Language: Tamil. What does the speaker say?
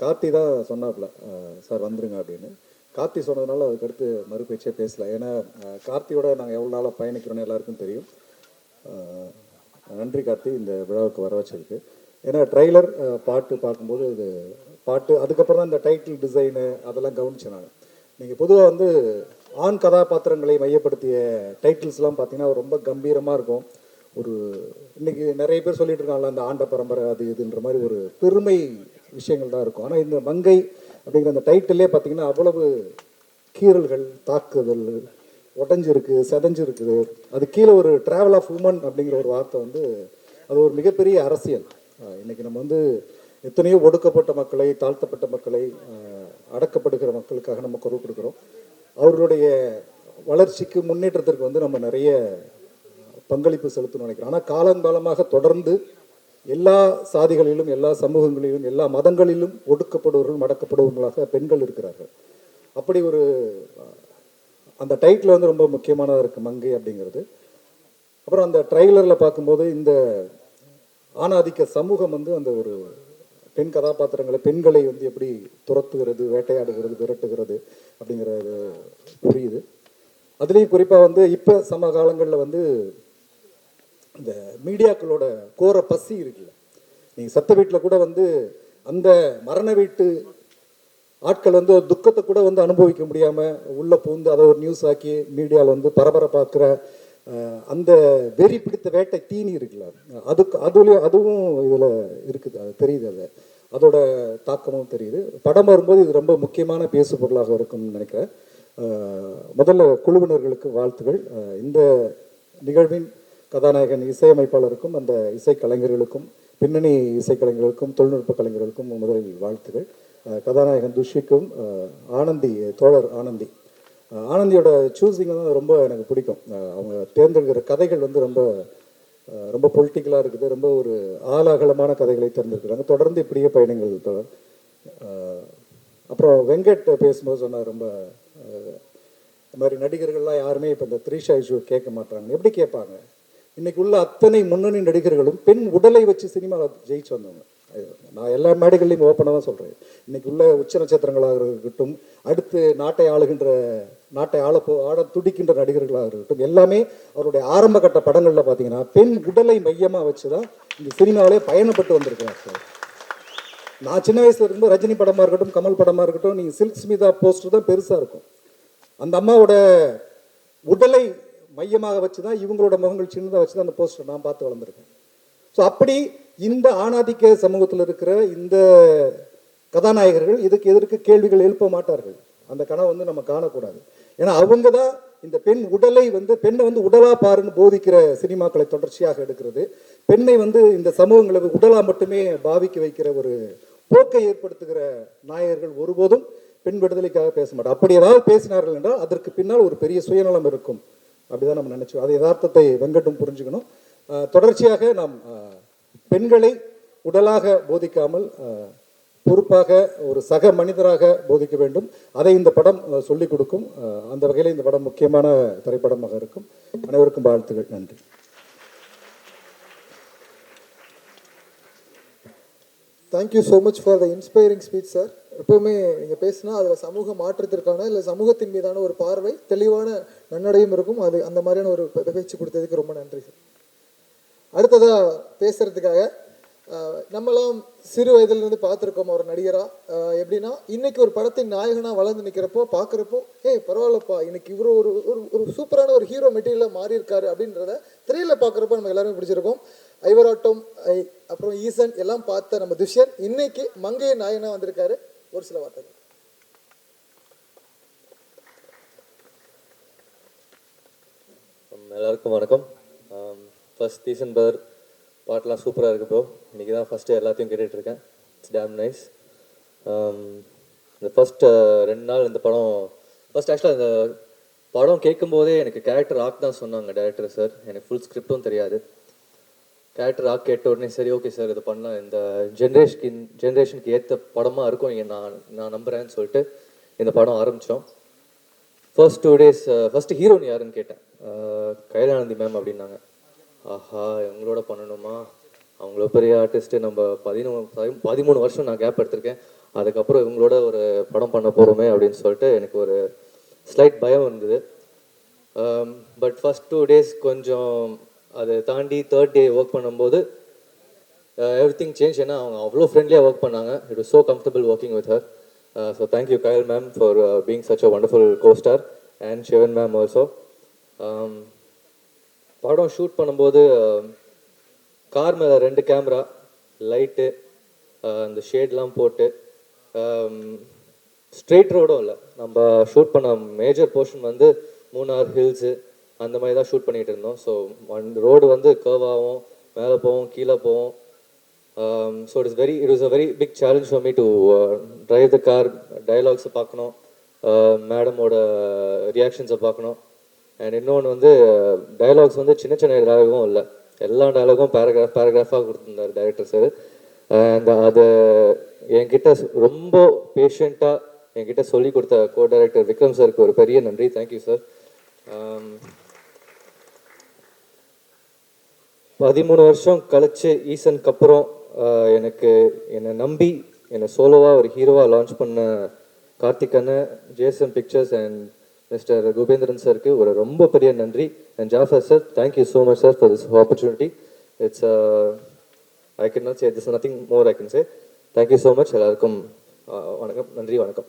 கார்த்தி தான் சொன்னாப்புல சார் வந்துருங்க அப்படின்னு. கார்த்தி சொன்னதுனால அதுக்கடுத்து மறுபேச்சே பேசல. ஏன்னா கார்த்தியோட நாங்கள் எவ்வளோ நாளாக பயணிக்கிறோன்னு எல்லாருக்கும் தெரியும். நன்றி கார்த்தி இந்த விழாவுக்கு வர வச்சதுக்கு. ஏன்னா ட்ரெய்லர் பாட்டு பார்க்கும்போது இது பாட்டு அதுக்கப்புறம் தான் இந்த டைட்டில் டிசைனு அதெல்லாம் கவனிச்சேன் நான். நீங்கள் பொதுவாக வந்து ஆண் கதாபாத்திரங்களை மையப்படுத்திய டைட்டில்ஸ்லாம் பார்த்தீங்கன்னா ரொம்ப கம்பீரமாக இருக்கும். ஒரு இன்னைக்கு நிறைய பேர் சொல்லிட்டு இருக்காங்களா அந்த ஆண்ட பரம்பரை அது இதுன்ற மாதிரி ஒரு பெருமை விஷயங்கள் தான் இருக்கும். ஆனால் இந்த மங்கை அப்படிங்கிற அந்த டைட்டிலே பார்த்தீங்கன்னா அவ்வளவு கீறல்கள் தாக்குதல் உடஞ்சிருக்கு செதஞ்சிருக்குது. அது கீழே ஒரு ட்ராவல் ஆஃப் உமன் அப்படிங்கிற ஒரு வார்த்தை வந்து அது ஒரு மிகப்பெரிய அரசியல். இன்றைக்கி இன்னைக்கு நம்ம வந்து எத்தனையோ ஒடுக்கப்பட்ட மக்களை தாழ்த்தப்பட்ட மக்களை அடக்கப்படுகிற மக்களுக்காக நம்ம குரல் கொடுக்குறோம் அவர்களுடைய வளர்ச்சிக்கு முன்னேற்றத்திற்கு வந்து நம்ம நிறைய பங்களிப்பு செலுத்தணும்னு நினைக்கிறேன். ஆனால் காலங்காலமாக தொடர்ந்து எல்லா சாதிகளிலும் எல்லா சமூகங்களிலும் எல்லா மதங்களிலும் ஒடுக்கப்படுவர்கள் மடக்கப்படுவர்களாக பெண்கள் இருக்கிறார்கள். அப்படி ஒரு அந்த டைட்டில் வந்து ரொம்ப முக்கியமானதாக இருக்குது மங்கை அப்படிங்கிறது. அப்புறம் அந்த ட்ரைலரில் பார்க்கும்போது இந்த ஆணாதிக்க சமூகம் வந்து அந்த ஒரு பெண் கதாபாத்திரங்களை பெண்களை வந்து எப்படி துரத்துகிறது வேட்டையாடுகிறது விரட்டுகிறது அப்படிங்கிறது புரியுது. அதுலேயும் குறிப்பாக வந்து இப்போ சம காலங்களில் வந்து இந்த மீடியாக்களோட கோர பசி இருக்குல்ல. நீங்கள் சத்த வீட்டில் கூட வந்து அந்த மரண வீட்டு ஆட்கள் வந்து ஒரு துக்கத்தை கூட வந்து அனுபவிக்க முடியாமல் உள்ளே பூந்து அதை ஒரு நியூஸ் ஆக்கி மீடியாவில் வந்து பரபரப்பாக்குற அந்த வெறி பிடித்த வேட்டை தீனி இருக்குல்ல. அதுக்கு அதுலேயும் அதுவும் இதில் இருக்குது. அது தெரியுது அது. அதோட தாக்கமும் தெரியுது. படம் வரும்போது இது ரொம்ப முக்கியமான பேசு பொருளாக இருக்கும்னு நினைக்கிறேன். முதல்ல குழுவினர்களுக்கு வாழ்த்துகள். இந்த நிகழ்வின் கதாநாயகன் இசையமைப்பாளருக்கும் அந்த இசைக்கலைஞர்களுக்கும் பின்னணி இசைக்கலைஞர்களுக்கும் தொழில்நுட்ப கலைஞர்களுக்கும் முதலில் வாழ்த்துகள். கதாநாயகன் துஷிக்கும் ஆனந்தி தோழர் ஆனந்தி. ஆனந்தியோட சூஸிங் வந்து ரொம்ப எனக்கு பிடிக்கும். அவங்க தேர்ந்தெடுக்கிற கதைகள் வந்து ரொம்ப ரொம்ப பொலிட்டிக்கலாக இருக்குது. ரொம்ப ஒரு ஆலாகலமான கதைகளை தேர்ந்தெடுக்கிறாங்க. தொடர்ந்து இப்படியே பயணங்கள் தொடர் அப்புறம் வெங்கட் பேசும்போது சொன்னார் ரொம்ப இந்த மாதிரி நடிகர்கள்லாம் யாருமே இப்போ இந்த த்ரீஷா இஷ்யூ கேட்க மாட்டாங்க எப்படி கேட்பாங்க? இன்னைக்கு உள்ள அத்தனை முன்னணி நடிகர்களும் பெண் உடலை வச்சு சினிமாவில் ஜெயிச்சு வந்தவங்க. நான் எல்லா மேடைகள்லையும் ஓப்பனாக தான் சொல்கிறேன் இன்னைக்கு உள்ள உச்ச நட்சத்திரங்களாக இருக்கட்டும் அடுத்து நாட்டை ஆளுகின்ற நாட்டை ஆள போ ஆட துடிக்கின்ற நடிகர்களாக இருக்கட்டும் எல்லாமே அவருடைய ஆரம்ப கட்ட படங்களில் பார்த்தீங்கன்னா பெண் உடலை மையமாக வச்சு தான் இந்த சினிமாவிலே பயணப்பட்டு வந்திருக்கிறார் சார். நான் சின்ன வயசுல இருந்து ரஜினி படமாக இருக்கட்டும் கமல் படமாக இருக்கட்டும் நீங்கள் சில்க் ஸ்மிதா போஸ்டர் தான் பெருசாக இருக்கும். அந்த அம்மாவோட உடலை மையமாக வச்சு தான் இவங்களோட முகங்கள் சின்னதாக வச்சு தான் அந்த போஸ்டர் நான் பார்த்து வளர்ந்துருக்கேன். ஸோ அப்படி இந்த ஆணாதிக்க சமூகத்தில் இருக்கிற இந்த கதாநாயகர்கள் இதுக்கு எதற்கு கேள்விகள் எழுப்ப மாட்டார்கள்? அந்த கனவை வந்து நம்ம காணக்கூடாது. ஏன்னா அவங்க தான் இந்த பெண் உடலை வந்து பெண்ணை வந்து உடலா பாருன்னு போதிக்கிற சினிமாக்களை தொடர்ச்சியாக எடுக்கிறது. பெண்ணை வந்து இந்த சமூகங்களை உடலா மட்டுமே பாவிக்க வைக்கிற ஒரு போக்கை ஏற்படுத்துகிற நாயகர்கள் ஒருபோதும் பெண் விடுதலைக்காக பேச மாட்டார் அப்படி ஏதாவது பேசினார்கள் என்றால் அதற்கு பின்னால் ஒரு பெரிய சுயநலம் இருக்கும். அப்படிதான் நம்ம நினைச்சோம். அது யதார்த்தத்தை வெங்கட்டும் புரிஞ்சுக்கணும். தொடர்ச்சியாக நாம் பெண்களை உடலாக போதிக்காமல் பொறுப்பாக ஒரு சக மனிதராக போதிக்க வேண்டும். அதை இந்த படம் சொல்லிக் கொடுக்கும். அந்த வகையில் இந்த படம் முக்கியமான திரைப்படமாக இருக்கும். அனைவருக்கும் வாழ்த்துகள். நன்றி. Thank you so much for the inspiring speech sir எப்போவுமே நீங்கள் பேசினா அதில் சமூக மாற்றத்திற்கான இல்லை சமூகத்தின் மீதான ஒரு பார்வை தெளிவான நன்னடையும் இருக்கும். அது அந்த மாதிரியான ஒரு பேச்சு கொடுத்ததுக்கு ரொம்ப நன்றி சார் அடுத்ததாக பேசுகிறதுக்காக நம்மலாம் சிறு வயதுலேருந்து பார்த்துருக்கோம் ஒரு நடிகராக எப்படின்னா இன்னைக்கு ஒரு படத்தின் நாயகனாக வளர்ந்து நிற்கிறப்போ பார்க்குறப்போ ஏய் பரவாயில்லப்பா இன்னைக்கு இவரு ஒரு ஒரு ஒரு சூப்பரான ஒரு ஹீரோ மெட்டீரியலாக மாறியிருக்காரு அப்படின்றத திரையில் பார்க்குறப்போ நம்ம எல்லாருமே பிடிச்சிருக்கோம். ஐவராட்டம் ஐ அப்புறம் ஈசன் எல்லாம் பார்த்த நம்ம துஷ்யர் இன்னைக்கு மங்கைய நாயனா வந்திருக்காரு. ஒரு சில வார்த்தைகள். எல்லாருக்கும் வணக்கம். ஃபர்ஸ்ட் தீசன் பிரதர் பாட்டெலாம் சூப்பராக இருக்கு ப்ரோ இன்றைக்கி தான் ஃபஸ்ட்டு எல்லாத்தையும் கேட்டுட்டு இருக்கேன் இட்ஸ் டேம் நைஸ் இந்த ஃபர்ஸ்ட் ரெண்டு நாள் இந்த படம் ஃபர்ஸ்ட் ஆக்சுவலாக இந்த படம் கேட்கும்போதே எனக்கு கேரக்டர் ஆக் தான் சொன்னாங்க டேரக்டர் சார் எனக்கு ஃபுல் ஸ்கிரிப்டும் தெரியாது. கேரக்டர் ஆக் கேட்ட உடனே சரி ஓகே சார் இது பண்ணலாம். இந்த ஜென்ரேஷனுக்கு ஜென்ரேஷனுக்கு ஏற்ற படமாக இருக்கும். நான் நான் நம்புகிறேன்னு சொல்லிட்டு இந்த படம் ஆரம்பித்தோம் first two days first heroine யாருன்னு கேட்டேன். Uh, கைலானந்தி மேம் அப்படின்னாங்க. ஆஹா எங்களோட பண்ணணுமா? அவங்கள பெரிய ஆர்டிஸ்ட்டு நம்ம பதினொன்று பதி- பதிமூணு வருஷம் நான் கேப் எடுத்திருக்கேன். அதுக்கப்புறம் இவங்களோட ஒரு படம் பண்ண போகிறோமே அப்படின்னு சொல்லிட்டு எனக்கு ஒரு ஸ்லைட் பயம் இருந்தது. பட் ஃபஸ்ட் டூ டேஸ் கொஞ்சம் அதை தாண்டி தேர்ட் டே ஒர்க் பண்ணும்போது எவ்ரி திங் சேஞ்ச் ஏன்னா அவங்க அவ்வளோ ஃப்ரெண்ட்லியாக ஒர்க் பண்ணாங்க. It is so comfortable working with her so thank you Kayal ma'am for being such a wonderful costar and Shivan ma'am also படம் ஷூட் பண்ணும்போது um, கார் மேலே ரெண்டு கேமரா லைட்டு uh, அந்த ஷேட்லாம் போட்டு ஸ்ட்ரெயிட் ரோடும் இல்லை. நம்ம ஷூட் பண்ண மேஜர் போர்ஷன் வந்து மூணார் ஹில்ஸு அந்த மாதிரி தான் ஷூட் பண்ணிகிட்டு இருந்தோம். ஸோ ரோடு வந்து curve ஆகும் மேலே போவோம் கீழே போவோம் so it's very it is a very big challenge for me to drive the car டயலாக்ஸை பார்க்கணும் மேடமோட ரியாக்ஷன்ஸை பார்க்கணும். அண்ட் இன்னொன்று வந்து டயலாக்ஸ் வந்து சின்ன சின்ன டைலாகும் இல்லை. எல்லா டைலாகும் பேராகிராஃப் பேராகிராஃபாக கொடுத்துருந்தார் டைரக்டர் சார் அண்ட் அதை என்கிட்ட ரொம்ப பேஷண்ட்டாக என்கிட்ட சொல்லி கொடுத்த கோ டைரக்டர் விக்ரம் சாருக்கு ஒரு பெரிய நன்றி. தேங்க்யூ சார் பதிமூணு வருஷம் கழிச்சு ஈசனுக்கு அப்புறம் எனக்கு என்னை நம்பி என்னை சோலோவாக ஒரு ஹீரோவாக லான்ச் பண்ண கார்த்திக் அண்ணன் Jason Pictures and mister Kubendran சாருக்கு ஒரு ரொம்ப பெரிய நன்றி. And Jafar sir thank you so much sir for this opportunity it's I can not say this nothing more I can say thank you so much எல்லாருக்கும் வணக்கம். நன்றி வணக்கம்.